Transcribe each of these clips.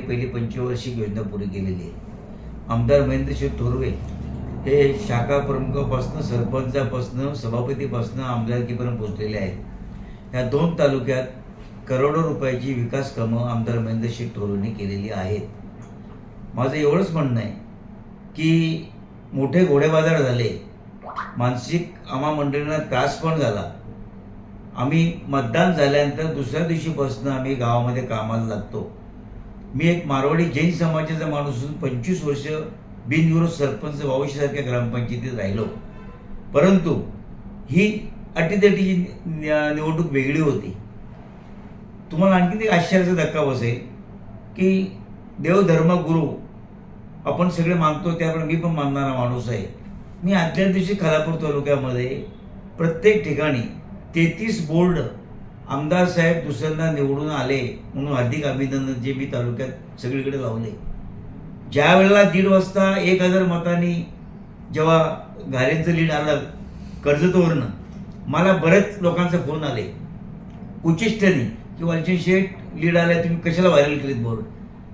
पहिली पंचवार्षिक योजना पुरी केलेली आहे. आमदार महेंद्रशिव थोरवे हे शाखा प्रमुखापासनं सरपंचापासून सभापतीपासून आमदारकीपर्यंत पोहोचलेले आहेत. या दोन तालुक्यात करोडो रुपयाची विकास कामं आमदार महेंद्रशिव थोरवेने केलेली आहेत. माझं एवढंच म्हणणं आहे की मोठे घोडेबाजार झाले. मानसिक आम्हा मंडळींना त्रास पण झाला. आम्ही मतदान झाल्यानंतर दुसऱ्या दिवशीपासून आम्ही गावामध्ये कामाला लागतो. मी एक मारवाडी जैन समाजाचा माणूस असून पंचवीस वर्ष बिनविरोध सरपंच वावशीसारख्या ग्रामपंचायतीत राहिलो. परंतु ही अटीतटीची निवडणूक वेगळी होती. तुम्हाला आणखी एक आश्चर्याचा धक्का बसेल की देवधर्म गुरु आपण सगळे मानतो त्याप्रमाणे मी पण मानणारा माणूस आहे. मी आदल्या दिवशी खालापूर तालुक्यामध्ये प्रत्येक ठिकाणी तेहतीस बोर्ड आमदार साहेब दुसऱ्यांदा निवडून आले म्हणून हार्दिक अभिनंदन जे मी तालुक्यात सगळीकडे लावले. ज्या वेळेला दीड वाजता एक हजार मतांनी जेव्हा घारेंचं लीड आलं कर्जतवरनं मला बरेच लोकांचे फोन आले. उचिष्टनी की वालचंद शेठ लीड आलाय तुम्ही कशाला व्हायरल केलीत बोर्ड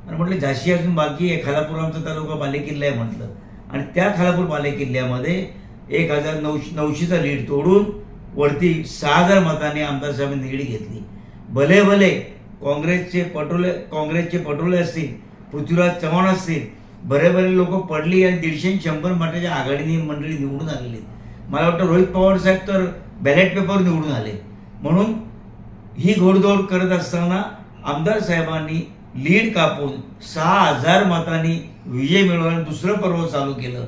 आणि म्हटलं झाशी अजून बाकी आहे खालापूर आमचा तालुका बालेकिल्ला आहे म्हटलं. आणि त्या खालापूर बालेकिल्ल्यामध्ये एक हजार नऊशे नऊशेचा लीड तोडून वरती सहा हजार मतांनी आमदार साहेबांनी निगडी घेतली. भले भले काँग्रेसचे पटोले काँग्रेसचे पटोले असतील पृथ्वीराज चव्हाण असतील बरे बरे लोक पडली आणि दीडशे शंभर मताच्या आघाडीने मंडळी निवडून आलेली. मला वाटतं रोहित पवार साहेब तर बॅलेट पेपर निवडून आले. म्हणून ही घोडदौड करत असताना आमदार साहेबांनी लीड कापून सहा हजार मतांनी विजय मिळवला आणि दुसरं पर्व चालू केलं.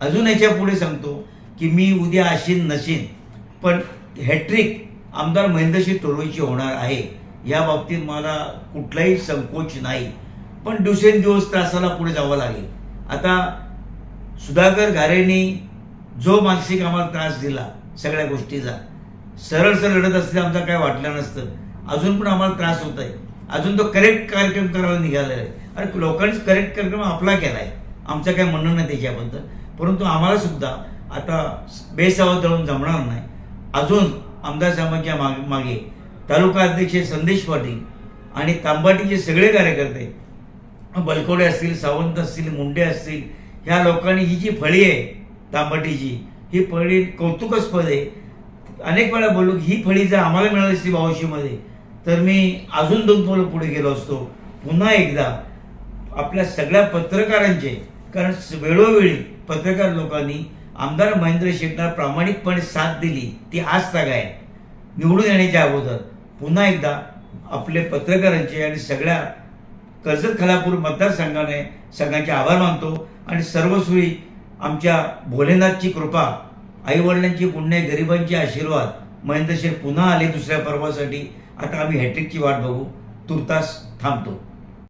अजून याच्यापुढे सांगतो की मी उद्या अशीन नशीन पण हॅट्रिक आमदार महेंद्रसिंह तोरवेची होणार आहे या बाबतीत मला कुठलाही संकोच नाही. पण दिवसेंदिवस त्रासाला पुढे जावं लागेल. आता सुधाकर घारेंनी जो मानसिक आम्हाला त्रास दिला सगळ्या गोष्टीचा सरळ सरळ लढत असते आमचा काय वाटलं नसतं. अजून पण आम्हाला त्रास होत आहे अजून तो करेक्ट कार्यक्रम करायला निघालेला आहे. अरे लोकांनीच करेक्ट कार्यक्रम आपला केला आहे आमचं काय म्हणणं नाही त्याच्याबद्दल. परंतु आम्हाला सुद्धा आता बेसावध दळून जमणार नाही. अजून आमदार साहेबांच्या मागे मागे तालुका अध्यक्ष संदेश पाटील आणि तांबाटीचे सगळे कार्यकर्ते बलकोडे असतील सावंत असतील मुंडे असतील ह्या लोकांनी ही जी फळी आहे तांबाटीची ही फळी कौतुकास्पद आहे. अनेक वेळा बोललो की ही फळी जर आम्हाला मिळाली असती बावशीमध्ये तर मी अजून दोन पावलं पुढे गेलो असतो. पुन्हा एकदा आपल्या सगळ्या पत्रकारांचे कारण वेळोवेळी पत्रकार लोकांनी आमदार महेंद्र शेटनं प्रामाणिकपणे साथ दिली ती आज ताग आहे निवडून येण्याच्या अगोदर पुन्हा एकदा आपले पत्रकारांचे आणि सगळ्या कर्जत खालापूर मतदारसंघाने संघाचे आभार मानतो आणि सर्वस्वी आमच्या भोलेनाथची कृपा आईवडिलांची पुण्य गरिबांचे आशीर्वाद महेंद्र शेठ पुन्हा आले दुसऱ्या पर्वासाठी आता आम्ही हॅट्रिकची वाट बघू तुर्तास थांबतो.